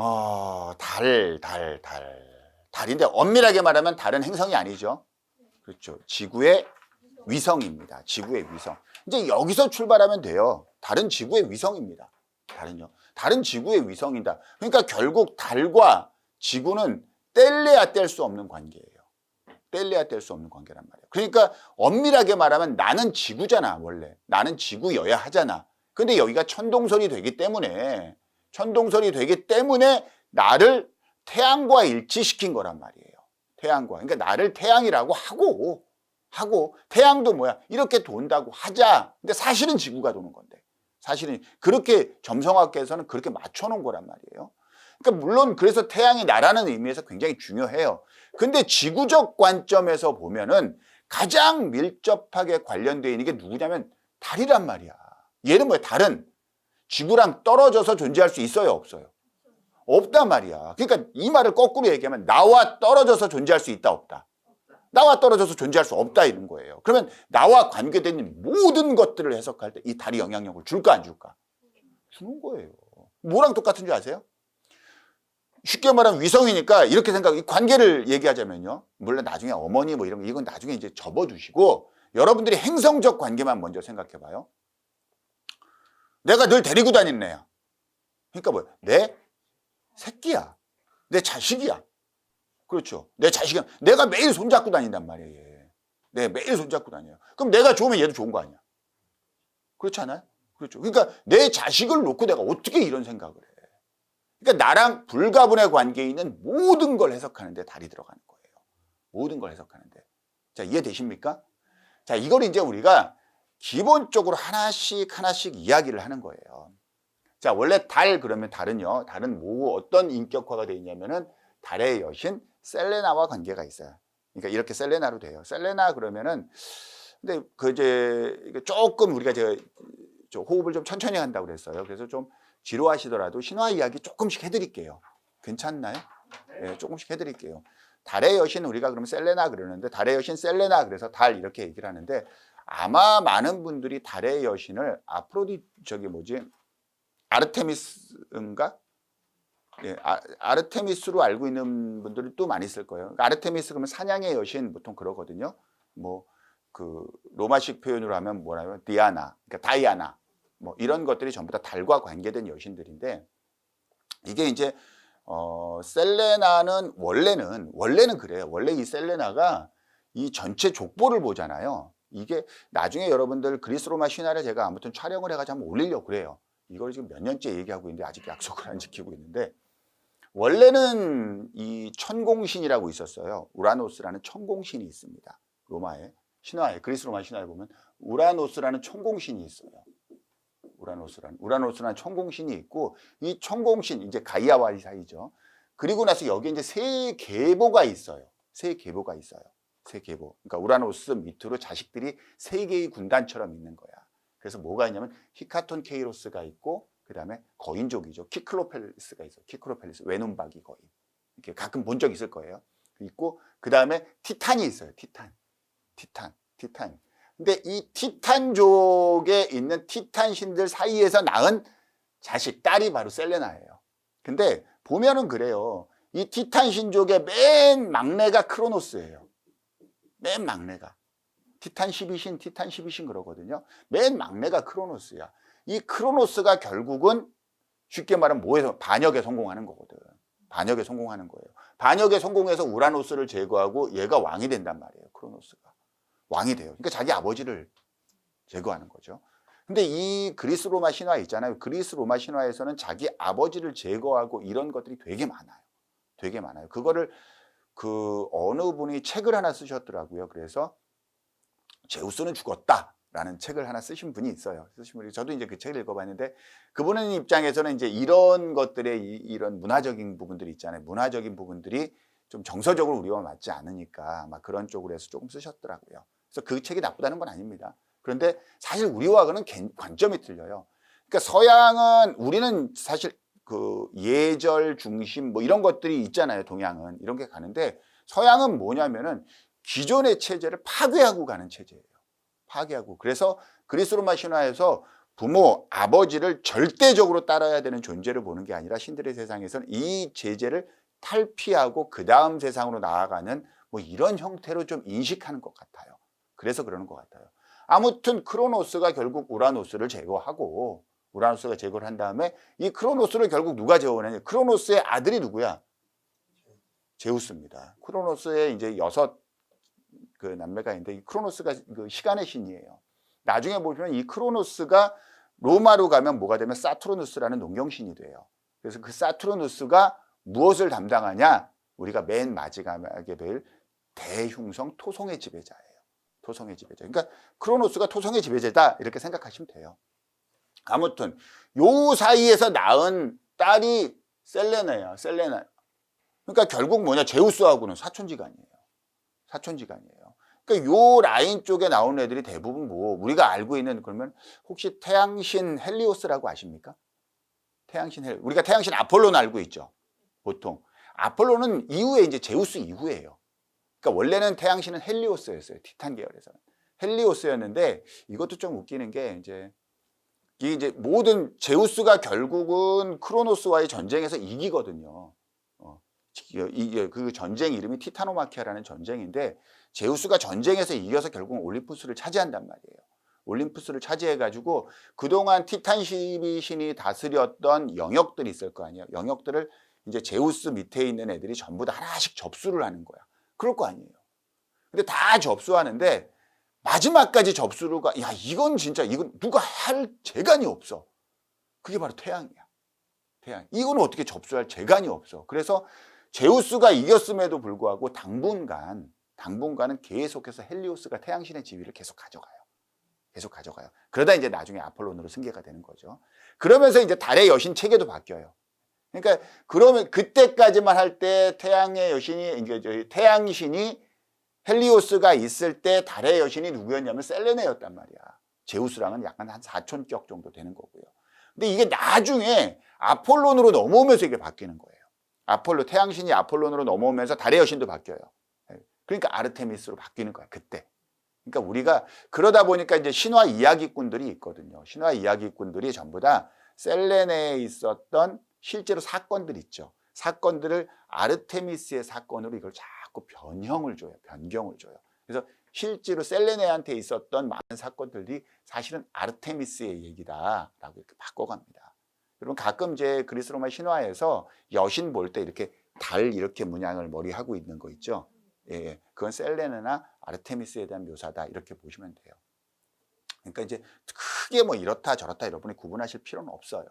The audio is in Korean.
어, 달, 달, 달. 달인데 엄밀하게 말하면 달은 행성이 아니죠. 그렇죠. 지구의 위성입니다. 지구의 위성. 이제 여기서 출발하면 돼요. 달은 지구의 위성입니다. 달은요. 달은 지구의 위성이다. 그러니까 결국 달과 지구는 뗄래야 뗄 수 없는 관계예요. 뗄래야 뗄 수 없는 관계란 말이에요. 그러니까 엄밀하게 말하면 나는 지구잖아, 원래. 나는 지구여야 하잖아. 근데 여기가 천동설이 되기 때문에 천동설이 되기 때문에 나를 태양과 일치시킨 거란 말이에요. 태양과. 그러니까 나를 태양이라고 하고 하고 태양도 뭐야? 이렇게 돈다고 하자. 근데 사실은 지구가 도는 건데. 사실은 그렇게 점성학계에서는 그렇게 맞춰 놓은 거란 말이에요. 그러니까 물론 그래서 태양이 나라는 의미에서 굉장히 중요해요. 근데 지구적 관점에서 보면은 가장 밀접하게 관련되어 있는 게 누구냐면 달이란 말이야. 얘는 뭐야? 달은 지구랑 떨어져서 존재할 수 있어요, 없어요? 없단 말이야. 그러니까 이 말을 거꾸로 얘기하면 나와 떨어져서 존재할 수 있다, 없다. 나와 떨어져서 존재할 수 없다 이런 거예요. 그러면 나와 관계된 모든 것들을 해석할 때 이 달이 영향력을 줄까 안 줄까? 주는 거예요. 뭐랑 똑같은 줄 아세요? 쉽게 말하면 위성이니까 이렇게 생각, 이 관계를 얘기하자면요. 물론 나중에 어머니 뭐 이런 거 이건 나중에 이제 접어두시고 여러분들이 행성적 관계만 먼저 생각해 봐요. 내가 늘 데리고 애야. 그러니까 뭐야? 내 새끼야. 내 자식이야. 그렇죠. 내 자식은 내가 매일 손잡고 다닌단 말이에요. 얘. 내 매일 손잡고 다녀요. 그럼 내가 좋으면 얘도 좋은 거 아니야? 그렇지 않아요? 그렇죠. 그러니까 내 자식을 놓고 내가 어떻게 이런 생각을 해? 그러니까 나랑 불가분의 관계에 있는 모든 걸 해석하는데 달이 들어가는 거예요. 모든 걸 해석하는데. 자, 이해되십니까? 자, 이걸 이제 우리가 기본적으로 하나씩 하나씩 이야기를 하는 거예요. 자, 원래 달 그러면 달은요. 달은 뭐 어떤 인격화가 되어 있냐면은 달의 여신 셀레나와 관계가 있어요. 그러니까 이렇게 셀레나로 돼요. 셀레나 그러면은 근데 그 이제 조금 우리가 제가 저 호흡을 좀 천천히 한다고 그랬어요. 그래서 좀 지루하시더라도 신화 이야기 조금씩 해드릴게요. 괜찮나요? 네, 조금씩 해드릴게요. 달의 여신 우리가 그러면 셀레나 그러는데 달의 여신 셀레나 그래서 달 이렇게 얘기를 하는데 아마 많은 분들이 달의 여신을 아프로디 저기 뭐지 아르테미스인가? 예, 아, 아르테미스로 알고 있는 분들이 또 많이 있을 거예요. 그러니까 아르테미스 그러면 사냥의 여신 보통 그러거든요. 뭐 그 로마식 표현으로 하면 뭐라면 디아나, 그러니까 다이아나 뭐 이런 것들이 전부 다 달과 관계된 여신들인데 이게 이제 어 셀레나는 원래는 원래는 그래요. 원래 이 셀레나가 이 전체 족보를 보잖아요. 이게 나중에 여러분들 그리스 로마 신화를 제가 아무튼 촬영을 해가지고 한번 올리려고 그래요. 이걸 지금 몇 년째 얘기하고 있는데 아직 약속을 안 지키고 있는데 원래는 이 천공신이라고 있었어요. 우라노스라는 천공신이 있습니다. 로마에 신화에 그리스 로마 신화에 보면 우라노스라는 천공신이 있어요. 우라노스라는 우라노스라는 천공신이 있고 이 천공신 이제 가이아와 사이죠. 그리고 나서 여기 이제 세 계보가 있어요. 세 계보가 있어요. 세 계보. 그러니까 우라노스 밑으로 자식들이 세 개의 군단처럼 있는 거야. 그래서 뭐가 있냐면 히카톤 케이로스가 있고 그다음에 거인족이죠. 키클로펠리스가 있어. 요 키클로펠리스 외눈박이 거인. 이렇게 가끔 본 적 있을 거예요. 있고 그다음에 티탄이 있어요. 티탄. 티탄. 티탄. 근데 이 티탄족에 있는 티탄 신들 사이에서 낳은 자식 딸이 바로 셀레나예요. 근데 보면은 그래요. 이 티탄 신족의 맨 막내가 크로노스예요. 맨 막내가. 티탄 12신, 티탄 12신 그러거든요. 맨 막내가 크로노스야. 이 크로노스가 결국은 쉽게 말하면 뭐에서 반역에 성공하는 거거든. 반역에 성공하는 거예요. 반역에 성공해서 우라노스를 제거하고 얘가 왕이 된단 말이에요. 크로노스가. 왕이 돼요. 그러니까 자기 아버지를 제거하는 거죠. 근데 이 그리스 로마 신화 있잖아요. 그리스 로마 신화에서는 자기 아버지를 제거하고 이런 것들이 되게 많아요. 되게 많아요. 그거를 그 어느 분이 책을 하나 쓰셨더라고요. 그래서 제우스는 죽었다 라는 책을 하나 쓰신 분이 있어요. 쓰신 분이 저도 이제 그 책을 읽어봤는데 그분의 입장에서는 이제 이런 것들의 이, 이런 문화적인 부분들이 있잖아요. 문화적인 부분들이 좀 정서적으로 우리와 맞지 않으니까 막 그런 쪽으로 해서 조금 쓰셨더라고요. 그래서 그 책이 나쁘다는 건 아닙니다. 그런데 사실 우리와는 관점이 틀려요. 그러니까 서양은 우리는 사실 그 예절 중심 뭐 이런 것들이 있잖아요. 동양은 이런 게 가는데 서양은 뭐냐면은 기존의 체제를 파괴하고 가는 체제예요. 파괴하고. 그래서 그리스 로마 신화에서 부모, 아버지를 절대적으로 따라야 되는 존재를 보는 게 아니라 신들의 세상에서는 이 제재를 탈피하고 그 다음 세상으로 나아가는 뭐 이런 형태로 좀 인식하는 것 같아요. 그래서 그러는 것 같아요. 아무튼 크로노스가 결국 우라노스를 제거하고 우라노스가 제거를 한 다음에 이 크로노스를 결국 누가 제거하냐? 크로노스의 아들이 누구야? 제우스입니다. 크로노스의 이제 여섯 그 남매가 있는데 이 크로노스가 그 시간의 신이에요. 나중에 보시면 이 크로노스가 로마로 가면 뭐가 되면 사투르누스라는 농경신이 돼요. 그래서 그 사투르누스가 무엇을 담당하냐? 우리가 맨 마지막에 뵐 대흉성 토성의 지배자예요. 토성의 지배자. 그러니까 크로노스가 토성의 지배자다 이렇게 생각하시면 돼요. 아무튼 요 사이에서 낳은 딸이 셀레나야. 셀레나. 그러니까 결국 뭐냐? 제우스하고는 사촌지간이에요. 사촌지간이에요. 그러니까 요 라인 쪽에 나오는 애들이 대부분 뭐 우리가 알고 있는 그러면 혹시 태양신 헬리오스라고 아십니까? 태양신 헬 우리가 태양신 아폴로는 알고 있죠. 보통 아폴로는 이후에 이제 제우스 이후예요. 그러니까 원래는 태양신은 헬리오스였어요. 티탄 계열에서는 헬리오스였는데 이것도 좀 웃기는 게 이제 이게 이제 모든 제우스가 결국은 크로노스와의 전쟁에서 이기거든요. 어, 이게 그 전쟁 이름이 티타노마키아라는 전쟁인데 제우스가 전쟁에서 이겨서 결국 올림푸스를 차지한단 말이에요. 올림푸스를 차지해가지고 그동안 티탄 신이 다스렸던 영역들이 있을 거 아니에요. 영역들을 이제 제우스 밑에 있는 애들이 전부 다 하나씩 접수를 하는 거야. 그럴 거 아니에요. 근데 다 접수하는데 마지막까지 접수를 가, 야, 이건 진짜, 이건 누가 할 재간이 없어. 그게 바로 태양이야. 태양. 이건 어떻게 접수할 재간이 없어. 그래서 제우스가 이겼음에도 불구하고 당분간, 당분간은 계속해서 헬리오스가 태양신의 지위를 계속 가져가요. 계속 가져가요. 그러다 이제 나중에 아폴론으로 승계가 되는 거죠. 그러면서 이제 달의 여신 체계도 바뀌어요. 그러니까 그러면 그때까지만 할 때 태양의 여신이 이제 태양신이 헬리오스가 있을 때 달의 여신이 누구였냐면 셀레네였단 말이야. 제우스랑은 약간 한 사촌격 정도 되는 거고요. 근데 이게 나중에 아폴론으로 넘어오면서 이게 바뀌는 거예요. 아폴로 태양신이 아폴론으로 넘어오면서 달의 여신도 바뀌어요. 그러니까 아르테미스로 바뀌는 거야 그때. 그러니까 우리가 그러다 보니까 이제 신화 이야기꾼들이 있거든요. 신화 이야기꾼들이 전부 다 셀레네에 있었던 실제로 사건들 있죠. 사건들을 아르테미스의 사건으로 이걸 자꾸 변형을 줘요. 변경을 줘요. 그래서 실제로 셀레네한테 있었던 많은 사건들이 사실은 아르테미스의 얘기다라고 이렇게 바꿔갑니다. 여러분 가끔 제 그리스 로마 신화에서 여신 볼 때 이렇게 달 이렇게 문양을 머리 하고 있는 거 있죠. 예, 예, 그건 셀레네나 아르테미스에 대한 묘사다 이렇게 보시면 돼요. 그러니까 이제 크게 뭐 이렇다 저렇다 여러분이 구분하실 필요는 없어요.